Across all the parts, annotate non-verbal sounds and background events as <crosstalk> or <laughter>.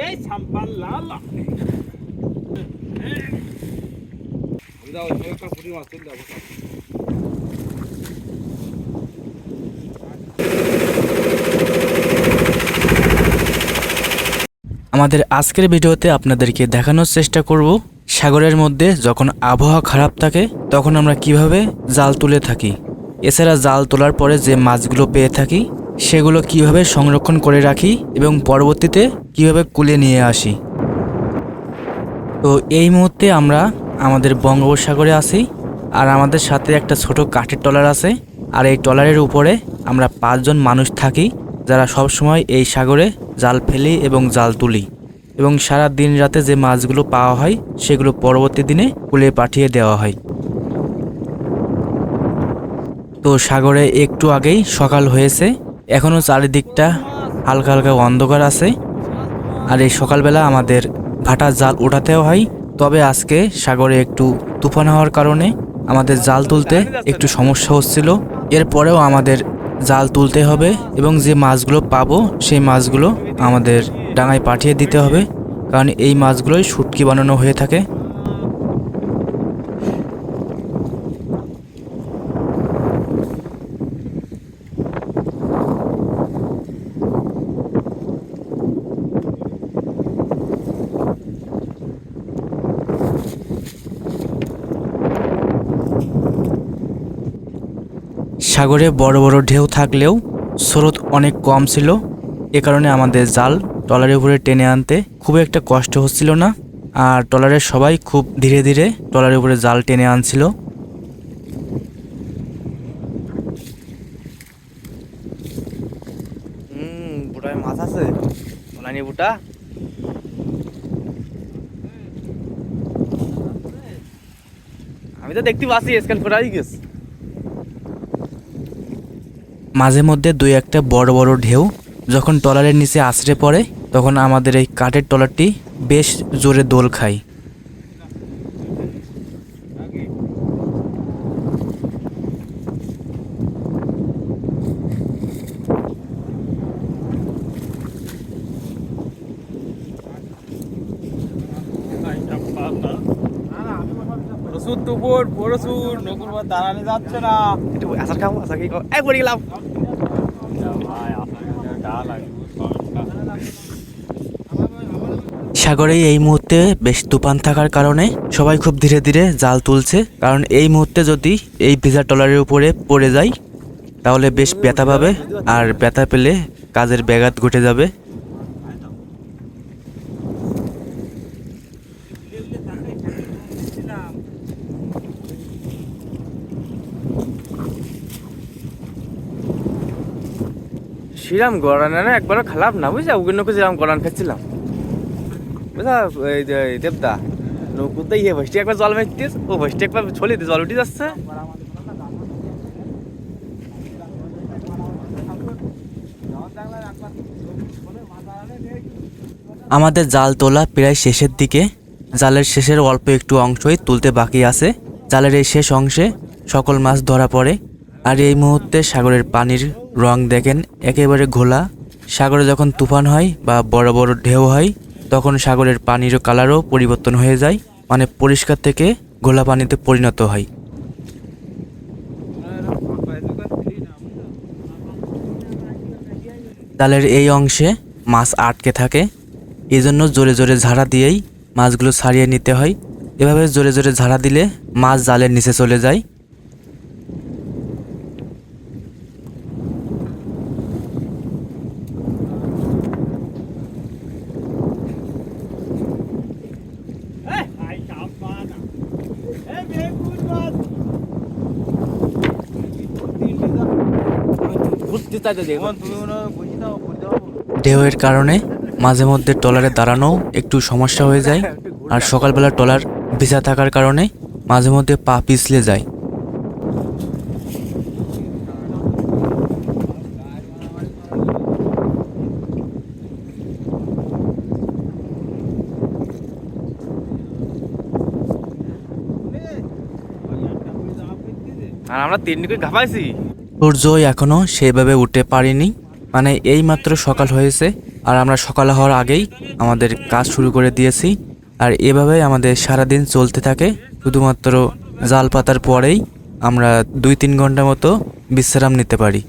এই আমাদের আজকের ভিডিওতে আপনাদেরকে দেখানোর চেষ্টা করব সাগরের মধ্যে যখন আবহাওয়া খারাপ থাকে, তখন আমরা কীভাবে জাল তুলে থাকি। এছাড়া জাল তোলার পরে যে মাছগুলো পেয়ে থাকি, সেগুলো কীভাবে সংরক্ষণ করে রাখি এবং পরবর্তীতে কীভাবে কুলে নিয়ে আসি? তো এই মুহূর্তে আমরা আমাদের বঙ্গোপসাগরে আছি আর আমাদের সাথে একটা ছোট কাঠের ট্রলার আছে আর এই ট্রলারের উপরে আমরা পাঁচজন মানুষ থাকি যারা সব সময় এই সাগরে জাল ফেলি এবং জাল তুলি এবং সারা দিন রাতে যে মাছগুলো পাওয়া হয়, সেগুলো পরবর্তী দিনে কুলে পাঠিয়ে দেওয়া হয়। তো সাগরে একটু আগেই সকাল হয়েছে। এখনও চারিদিকটা হালকা হালকা অন্ধকার আছে। আর এই সকালবেলা আমাদের ভাটা জাল ওঠাতেও হয়। তবে আজকে সাগরে একটু তুফান হওয়ার কারণে আমাদের জাল তুলতে একটু সমস্যা হচ্ছিল। এরপরেও আমাদের জাল তুলতে হবে এবং যে মাছগুলো পাবো সেই মাছগুলো আমাদের ডাঙায় পাঠিয়ে দিতে হবে। কারণ এই মাছগুলোই শুটকি বানানো হয়ে থাকে। সাগরে বড় বড় ঢেউ থাকলেও স্রোত অনেক কম ছিল। এ কারণে আমাদের জাল ট্রলারের উপরে টেনে আনতে খুব একটা কষ্ট হচ্ছিল না আর ট্রলারের সবাই খুব ধীরে ধীরে ট্রলারের উপরে জাল টেনে আনছিল। মাছ আছে। আমি তো দেখতে পাচ্ছি, স্ক্যান করাই গেছে। মাঝে মধ্যে দুই একটা বড় বড় ঢেউ যখন ট্রলারের নিচে আছড়ে পড়ে, তখন আমাদের এই কাঠের ট্রলারটি বেশ জোরে দোল খায়। প্রচুর দুপুর প্রচুর নকুল বা দাঁড়ানো যাচ্ছে না। একটু আসার কি গেলাম। সাগরে এই মুহূর্তে বেশ তুফান থাকার কারণে সবাই খুব ধীরে ধীরে জাল তুলছে। কারণ এই মুহূর্তে যদি এই ভিজা ট্রলারের উপরে পড়ে যায় তাহলে বেশ ব্যথা পাবে আর ব্যথা পেলে কাজের ব্যাঘাত ঘটে যাবে। গড়ান না, একবারও খারাপ না বুঝছা ওগুলো যেরকম গড়ান খাচ্ছিলাম। বুঝা এই যে দেবদা নৌকুতে ইয়ে ভষ্টি একবার জল মেরতিস ও ভষ্টি একবার ছলি জল উঠে যাচ্ছে। আমাদের জাল তোলা প্রায় শেষের দিকে। জালের শেষের অল্প একটু অংশই তুলতে বাকি আছে। জালের এই শেষ অংশে সকল মাছ ধরা পড়ে। আর এই মুহূর্তে সাগরের পানির রং দেখেন, একেবারে ঘোলা। সাগরে যখন তুফান হয় বা বড় বড় ঢেউ হয়, তখন সাগরের পানির কালারও পরিবর্তন হয়ে যায় মানে পরিষ্কার থেকে ঘোলা পানিতে পরিণত হয়। জালের এই অংশে মাছ আটকে থাকে এই জন্য জোরে জোরে ঝাড়া দিয়েই মাছগুলো ছাড়িয়ে নিতে হয়। এভাবে জোরে জোরে ঝাড়া দিলে মাছ জালের নিচে চলে যায় আই সাম্পান এই বেগুন মাছ ঘুরতে চাইতে দেখব তুমি মনে হয় বুঝি দাও বুঝতে পারব ঢেউয়ের কারণে মাঝে মধ্যে ট্রলারে দাঁড়ানোও একটু সমস্যা হয়ে যায়। <laughs> আর সকালবেলা ট্রলার ভিজা থাকার কারণে মাঝে মধ্যে পা পিছলে যায়। আর আমরা তিনটি করে ঘাপাইছি। সূর্য এখনও সেভাবে উঠতে পারিনি। মানে এই মাত্র সকাল হয়েছে আর আমরা সকাল হওয়ার আগেই আমাদের কাজ শুরু করে দিয়েছি। আর এভাবে আমাদের সারাদিন চলতে থাকে। শুধুমাত্র জাল পাতার পরেই আমরা দুই তিন ঘণ্টা মতো বিশ্রাম নিতে পারি।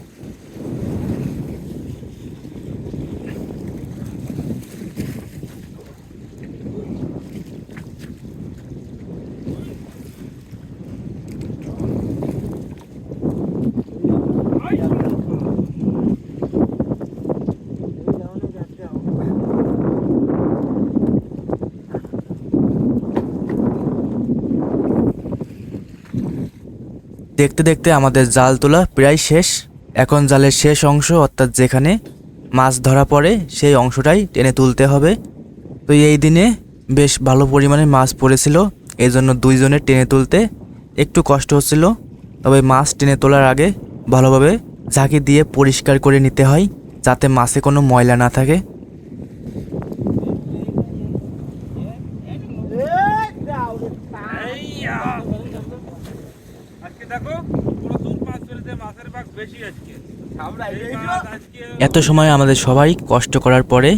দেখতে দেখতে আমাদের জাল তোলা প্রায় শেষ। এখন জালের শেষ অংশ, অর্থাৎ যেখানে মাছ ধরা পড়ে, সেই অংশটাই টেনে তুলতে হবে। তো এই দিনে বেশ ভালো পরিমাণে মাছ পড়েছিল এই জন্য দুইজনে টেনে তুলতে একটু কষ্ট হচ্ছিল। তবে মাছ টেনে তোলার আগে ভালোভাবে ঝাঁকি দিয়ে পরিষ্কার করে নিতে হয়, যাতে মাছে কোনো ময়লা না থাকে আজকে দেখো প্রচুর মাছ পেরেছে মাছের ভাগ বেশি আজকে এই মাছ আজকে এত সময় আমাদের সবাই কষ্ট করার পরে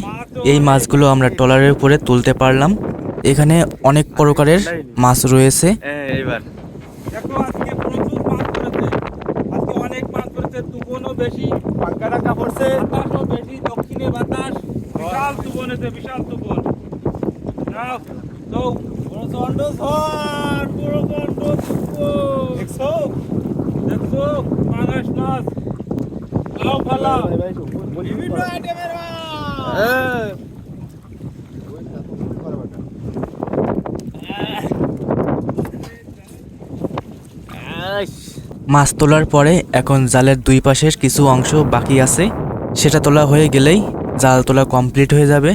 এই মাছগুলো আমরা ট্রলারের উপরে তুলতে পারলাম। এখানে অনেক প্রকারের মাছ রয়েছে। দেখছ? পাঙাশ মাছ। মাছ হ্যাঁ। মাছ তোলার পরে এখন জালের দুই পাশের কিছু অংশ বাকি আছে। সেটা তোলা হয়ে গেলেই জাল তোলা কমপ্লিট হয়ে যাবে।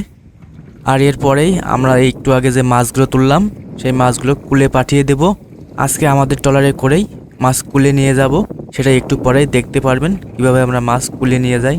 আর এরপরেই আমরা একটু আগে যে মাছগুলো তুললাম সেই মাছগুলো কুলে পাঠিয়ে দেব। আজকে আমাদের ট্রলারে করেই মাছ কুলে নিয়ে যাব। সেটা একটু পরে দেখতে পারবেন। কীভাবে আমরা মাস্ক খুলে নিয়ে যাই।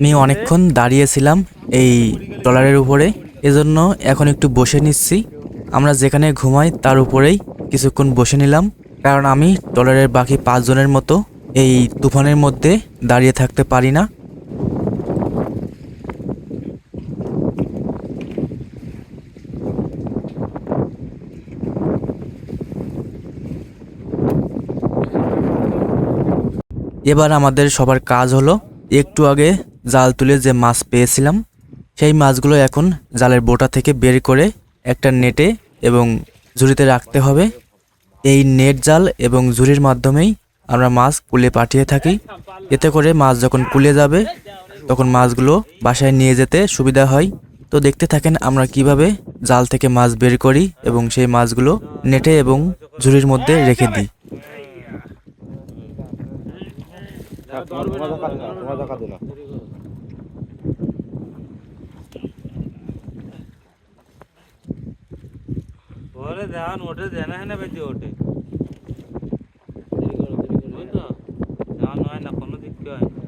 আমি অনেকক্ষণ দাঁড়িয়েছিলাম এই ট্রলারের উপরে, এজন্য এখন একটু বসে নিচ্ছি। আমরা যেখানে ঘুমাই তার উপরেই কিছুক্ষণ বসে নিলাম, কারণ আমি ট্রলারের বাকি পাঁচজনের মতো এই তুফানের মধ্যে দাঁড়িয়ে থাকতে পারি না। এবার আমাদের সবার কাজ হলো একটু আগে জাল তুলে যে মাছ পেয়েছিলাম, সেই মাছগুলো এখন জালের বোটা থেকে বের করে একটা নেটে এবং ঝুড়িতে রাখতে হবে। এই নেট জাল এবং ঝুড়ির মাধ্যমেই আমরা মাছ কুলে পাঠিয়ে থাকি। এতে করে মাছ যখন কুলে যাবে, তখন মাছগুলো বাসায় নিয়ে যেতে সুবিধা হয়। তো দেখতে থাকেন আমরা কীভাবে জাল থেকে মাছ বের করি এবং সেই মাছগুলো নেটে এবং ঝুড়ির মধ্যে রেখে দিই। ওরে দেখান ওঠে দেনা হেনে বেঁচে ওঠে বুঝলো ধ্যান হয় না কোনো দিক হয় না।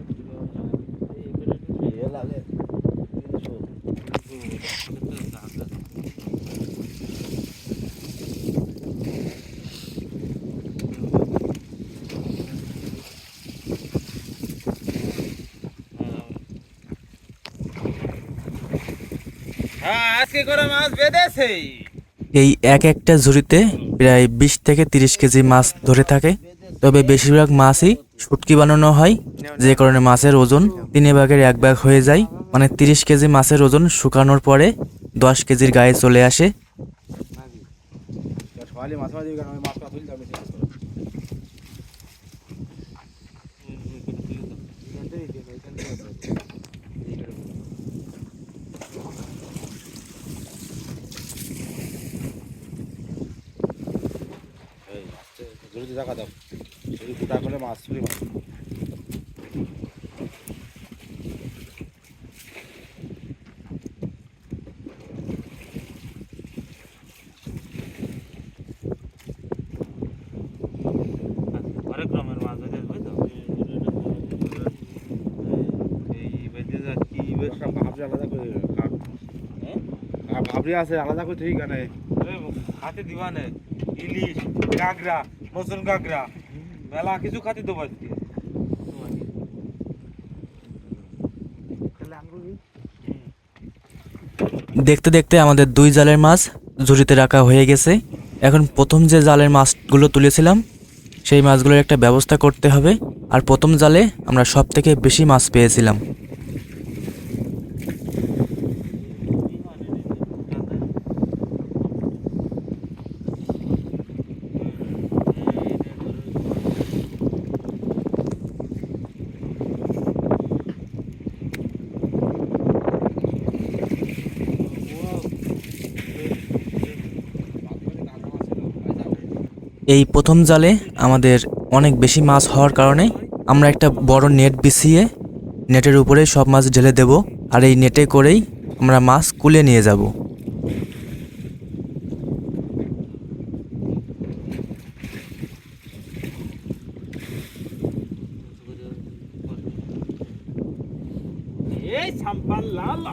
করে মাছ বেঁধেছে। এই এক একটা ঝুড়িতে প্রায় বিশ থেকে তিরিশ কেজি মাছ ধরে থাকে। তবে বেশিরভাগ মাছই শুটকি বানানো হয় যে কারণে মাছের ওজন তিন ভাগের এক ভাগ হয়ে যায়। মানে তিরিশ কেজি মাছের ওজন শুকানোর পরে দশ কেজির গায়ে চলে আসে খালি মাছ মাছ দিবি কারণ আমি মাছ মাছ তুলতে আমি শেষ করো এই জোরে জোরে দাও। যদি গোটা করে মাছ ছুরি মাছ রকমের মাছ হয়ে আলাদা করে। আর ভাবরি আছে আলাদা করে ঠিক আছে। খাতে দিবানে। ইলিশ কাঁকড়া কাঁকড়া। মেলা কিছু খাতে দেখতে দেখতে আমাদের দুই জালের মাছ ঝুড়িতে রাখা হয়ে গেছে। এখন প্রথম যে জালের মাছগুলো তুলেছিলাম, সেই মাছগুলোর একটা ব্যবস্থা করতে হবে। আর প্রথম জালে আমরা সব থেকে বেশি মাছ পেয়েছিলাম। এই প্রথম জালে আমাদের অনেক বেশি মাছ হওয়ার কারণে আমরা একটা বড় নেট বিছিয়ে নেটের উপরে সব মাছ ঢেলে দেব আর এই নেটে করেই আমরা মাছ কুলে নিয়ে যাব। এই লাল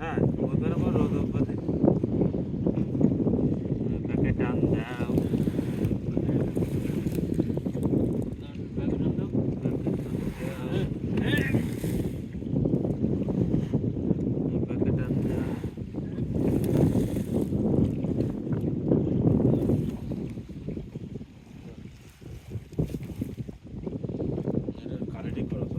হ্যাঁ ওদের আবার রোদ অভ্যাসে প্যাকেট টান দাও প্যাকেট টান দাও কারেন্টই করো তো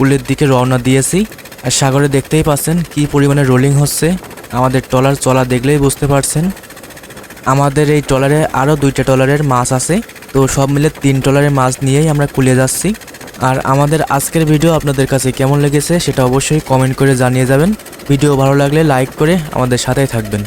কুলের দিকে রওনা দিয়েছি। আর সাগরে দেখতেই পাচ্ছেন কি পরিমাণে রোলিং হচ্ছে। আমাদের ট্রলার চলা দেখলেই বুঝতে পারছেন। আমাদের এই ট্রলারে আরও দুইটা ট্রলারের মাছ আছে। তো সব মিলে তিন ট্রলারের মাছ নিয়েই আমরা কুলে যাচ্ছি। আর আমাদের আজকের ভিডিও আপনাদের কাছে কেমন লেগেছে সেটা অবশ্যই কমেন্ট করে জানিয়ে যাবেন। ভিডিও ভালো লাগলে লাইক করে আমাদের সাথেই থাকবেন।